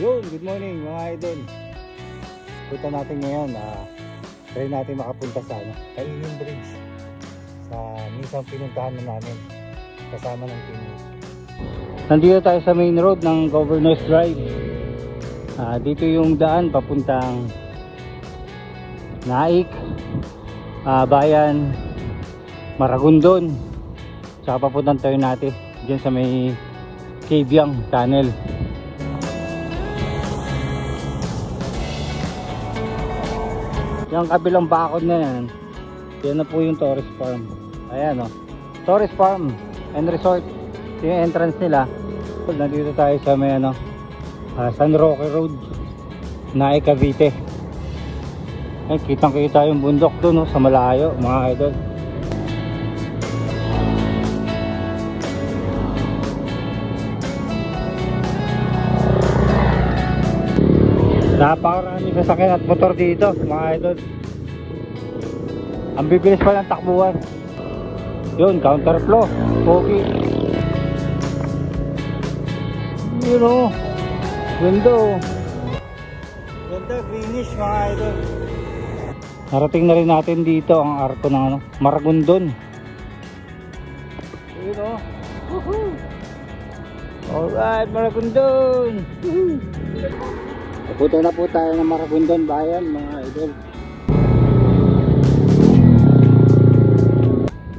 Yun, good morning mga idol. Punta natin ngayon, ah, try natin makapunta sa ano, Kainin Bridge. Sa minsan pinuntahan na namin kasama ng team. Nandito tayo sa main road ng Governor's Drive. Ah, dito yung daan papuntang Naik, ah, Bayan, Maragondon. Tsaka papuntang Ternate, dyan sa may Cabyang Tunnel. Yung kabilang bakod na yan, yan na po yung Torres Farm. Ayan o. Torres Farm and Resort. Yung entrance nila. Nandito tayo sa may ano, ah, San Roque Road. Nae Cavite. Ay, kitang kita yung bundok doon no, sa malayo mga idol. Napakaraming sasakyan at motor dito, mga idol. Ang bibilis pa ng takbuhan. Yun, counterflow. Pogi. Yun o. Ganda o. Ganda, greenish mga idol. Narating na rin natin dito ang arko ng ano, Maragondon. Yun o. Woohoo! Alright, Maragondon! Woohoo! Pupunta na po tayo ng Maragondon bayan mga idol.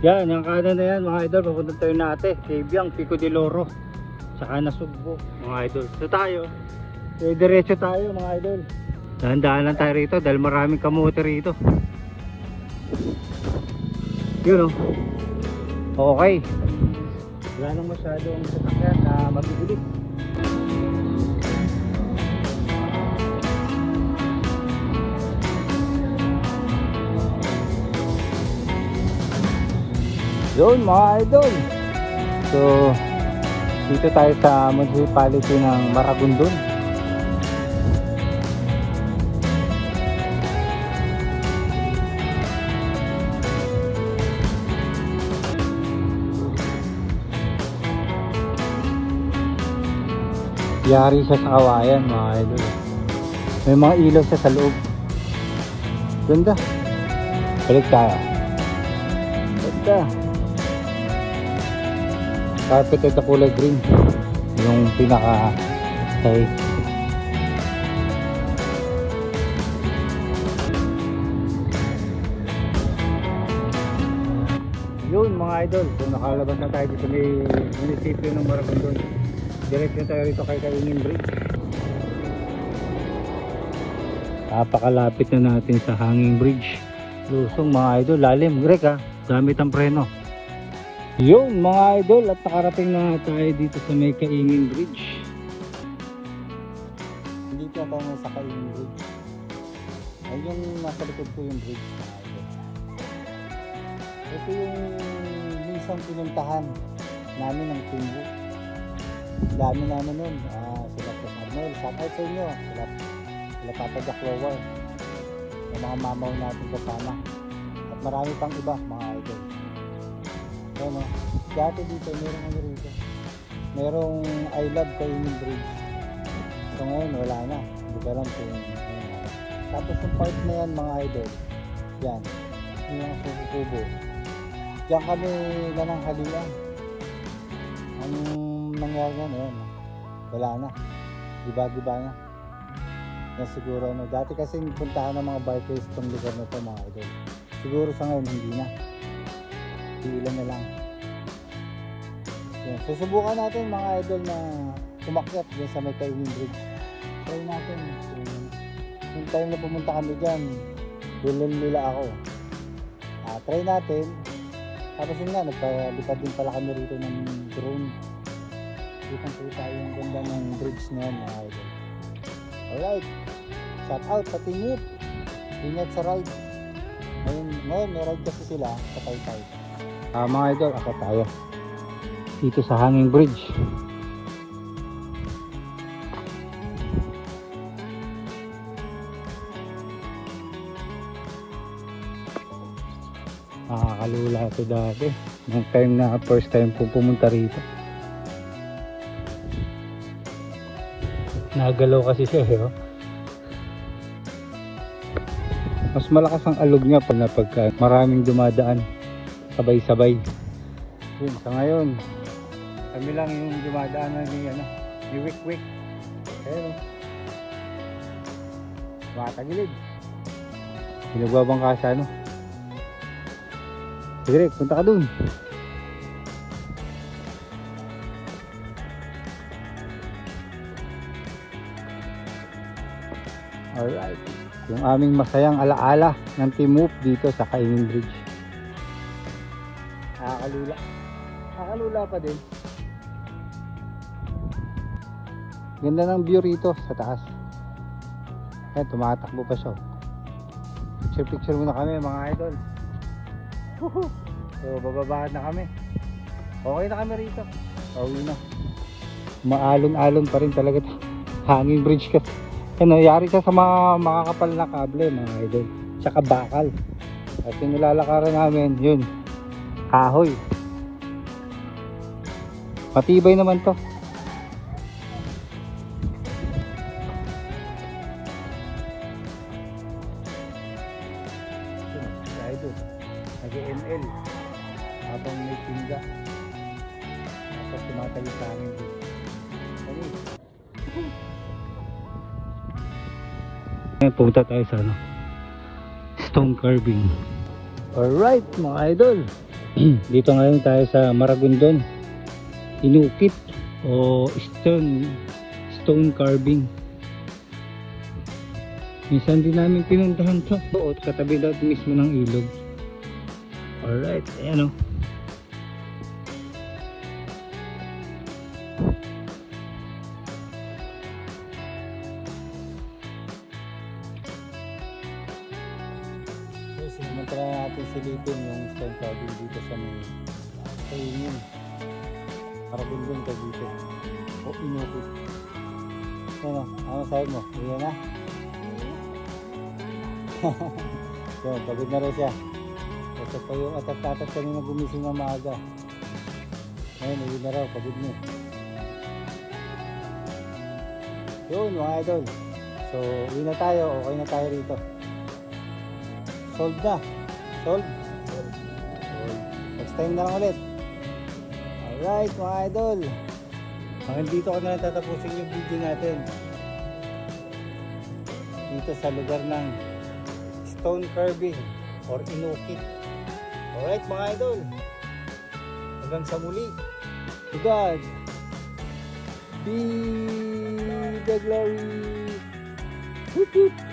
Yan, yung kanan na yan mga idol. Papunta tayo natin. Cabyang, Pico de Loro. Saka Nasugbo mga idol. So tayo. Eh, diretso tayo mga idol. Dahan-dahan lang tayo rito dahil maraming kamote rito. Yun oh. Okay. Wala nang masyadong sasakyan na mabibilis. Yun mga idol. So, dito tayo sa municipality ng Maragondon. Yari siya sa kawayan mga idol. May mga ilaw siya sa loob. Ganda. Balik tayo. Ganda. Carpeted na kulay green. Yung pinaka side. Yun mga idol, so nakalabas na tayo dito may munisipyo ng Maragondon. Direct na tayo rito kay Kainin Bridge. Napakalapit na natin sa Hanging Bridge. Lusong mga idol, lalim. Greg ha, gamit ang preno. Yun mga idol at nakarating na tayo dito sa may Kaingin Bridge. Dito na tayo sa Kaingin Bridge. Ay yung nasa likod ko yung bridge mga idol. Ito yung minsan pinuntahan namin ng Tinggo. Dami namin nun. Ah, sila po shout out sa inyo. Sila, sila Papa Jack Lower. Yung mga mamaw natin kasama. At marami pang iba mga idol. Ano, dati dito, merong ano rito. Merong I Love Kainin Bridge. So ngayon, wala na. Hindi ko alam kung ano. Tapos yung part na yan, mga idol. Yan. Yung kubo-kubo. Diyan kami nananghalian. Ang nangyari na yan, wala na. Giba-giba na. Yan siguro, ano. Dati kasi puntahan ng mga bikers itong lugar na ito, mga idol. Siguro sa ngayon, hindi na. Ilan na lang. Yan. Susubukan natin mga idol na umakyat dyan sa may Kainin Bridge. Try natin. Yung, time na pumunta kami dyan, bilhin nila ako. Ah, try natin. Tapos yun nga, nagpalipad din pala kami rito ng drone. Kitang kita yung ganda ng bridge na yan mga idol. Alright. Shout out sa Youth. Ingat sa ride. Ngayon, ngayon may ride kasi sila sa Taytay. Ah, mga idol, ako tayo. Dito sa Hanging Bridge. Nakakalula ito dati. Nung time na first time po pumunta rito. Nagalaw kasi siya eh. Oh. Mas malakas ang alog niya pag napagka maraming dumadaan. Sabay-sabay. Yun, sa ngayon, kami lang yung dumadaan na ni, ano, ni. Ayun. oh. Matagilid. Pinagbabangka siya, ano. Sige, Rick, punta ka dun. Alright. Yung aming masayang alaala ng Team Whoop dito sa Kainin Bridge. Nakakalula. Nakakalula pa din. Ganda ng view rito sa taas. Ayan, tumatakbo pa siya. oh. Picture picture muna kami mga idol. Woohoo! So, bababaan na kami. Okay na kami rito. Pauwi na. Maalon-alon pa rin talaga to. Hanging bridge kasi. Ano, yari siya sa mga makakapal na kable, mga idol. Tsaka bakal. At yung nilalakaran namin, yun, kahoy. Matibay naman to. Idol. Nag-ML. Habang may tinga. Tapos tumatayo sa amin dito. Ano Ngayon punta tayo sa ano, stone carving. Alright mga idol. Dito ngayon tayo sa Maragondon. Inukit o stone stone carving. Minsan din namin pinuntahan to. O katabi daw mismo ng ilog. Alright, ayan o. So, sinamantala natin silipin yung stone carving dito sa may kainin. Marabundon ka dito. O inukit. Ano, ano sabi mo? Iyan na? so, pagod na rin siya. Kasi pa yung atat-atat kanina gumising ng maaga. Ngayon, uwi na raw, pagod niya. Yun, mga idol. So, uwi na tayo. Okay na tayo rito. Sold na. Next time na lang ulit. Alright, mga idol. Hanggang dito ko na lang tatapusin yung video natin. Dito sa lugar ng stone carving or inukit. Alright mga idol. Hanggang sa muli. To God be the glory. Woop, woop.